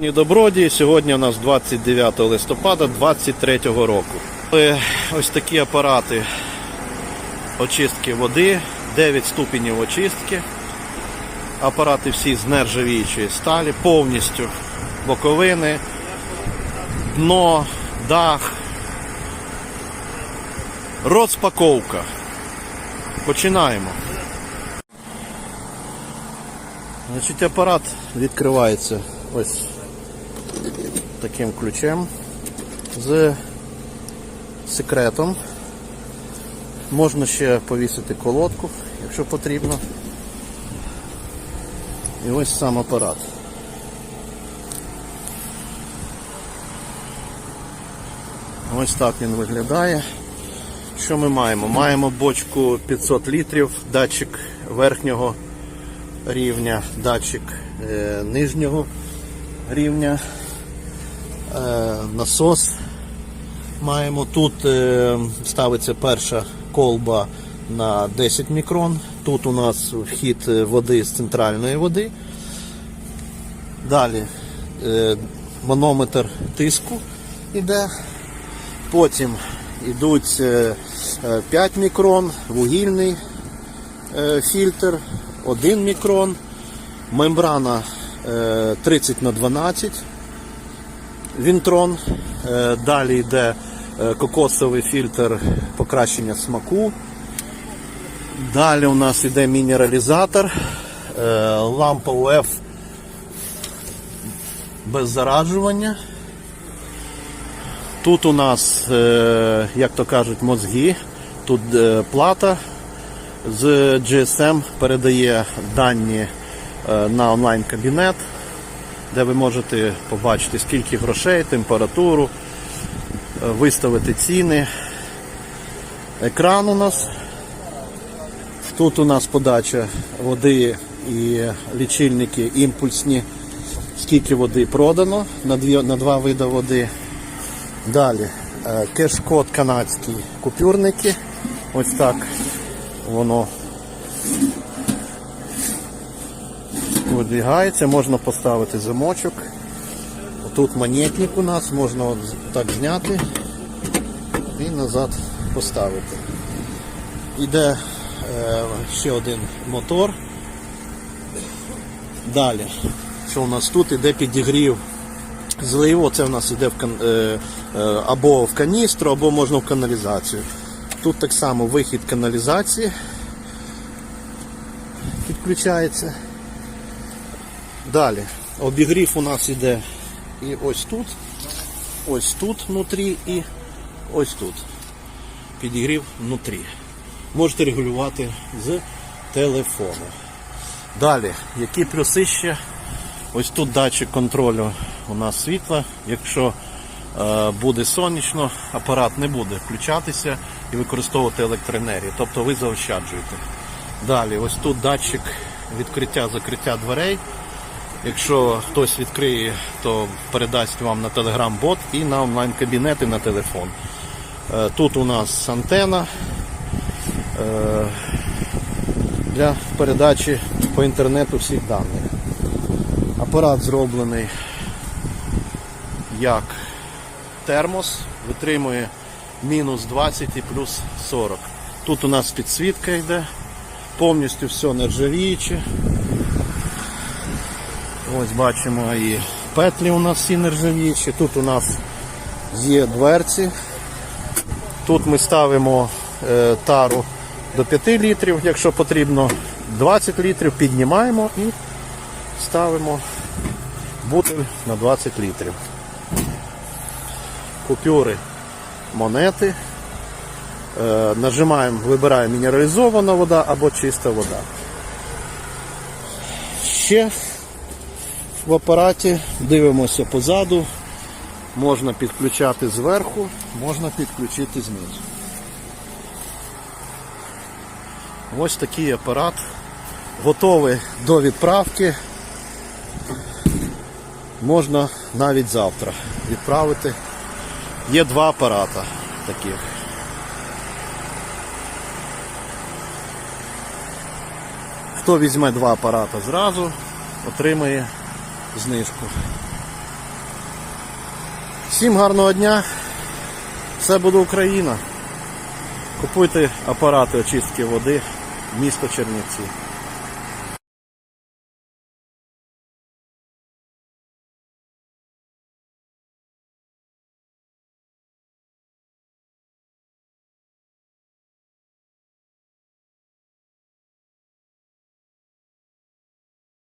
Добродії, сьогодні у нас 29 листопада 2023 року. Ось такі апарати очистки води, 9 ступенів очистки. Апарати всі з нержавіючої сталі, повністю боковини, дно, дах, розпаковка. Починаємо. Значить, апарат відкривається ось таким ключем з секретом. Можна ще повісити колодку, якщо потрібно. І ось сам апарат. Ось так він виглядає. Що ми маємо? Маємо бочку 500 літрів, датчик верхнього рівня, датчик е, нижнього рівня, насос. Маємо тут е, ставиться перша колба на 10 мікрон. Тут у нас вхід е, води з центральної води. Далі е, манометр тиску йде. Потім йдуть е, е, 5 мікрон, вугільний е, фільтр, 1 мікрон, мембрана е, 30 на 12 Вінтрон. Е, Далі йде е, кокосовий фільтр покращення смаку. Далі у нас йде мінералізатор, е, лампа УФ без зараджування. Тут у нас, як то кажуть, мозги, тут плата з GSM передає дані на онлайн-кабінет, де ви можете побачити, скільки грошей, температуру, е, виставити ціни. Екран у нас. Тут у нас подача води і лічильники імпульсні, скільки води продано на, дві, на два види води. Далі е, кеш-код канадський купюрники. Ось так воно видвігається, можна поставити замочок. Тут монетник у нас, можна так зняти і назад поставити. Іде е, ще один мотор. Далі, що у нас тут іде підігрів зливу, це в нас іде в кан- е, е, або в каністру, або можна в каналізацію. Тут так само вихід каналізації підключається. Далі, обігрів у нас іде і ось тут, ось тут внутрі і ось тут. Підігрів внутрі. Можете регулювати з телефону. Далі, які плюси ще? Ось тут датчик контролю у нас світла. Якщо е, буде сонячно, апарат не буде включатися і використовувати електроенергію. Тобто ви заощаджуєте. Далі, ось тут датчик відкриття-закриття дверей. Якщо хтось відкриє, то передасть вам на телеграм-бот і на онлайн-кабінет і на телефон. Е, Тут у нас антена е, для передачі по інтернету всіх даних. Апарат зроблений як термос, витримує мінус 20 і плюс 40. Тут у нас підсвітка йде, повністю все нержавіюче. Ось бачимо і петлі у нас всі нержавіючі. Тут у нас є дверці. Тут ми ставимо е, тару до 5 літрів, якщо потрібно 20 літрів, піднімаємо і ставимо бутиль на 20 літрів. Купюри, монети. Е, нажимаємо, вибираємо мінералізована вода або чиста вода. Ще в апараті дивимося позаду. Можна підключати зверху, можна підключити знизу. Ось такий апарат. Готовий до відправки. Можна навіть завтра відправити. Є два апарата таких. Хто візьме два апарата зразу, отримає знижку. Всім гарного дня! Все буде Україна. Купуйте апарати очистки води, місто Чернівці.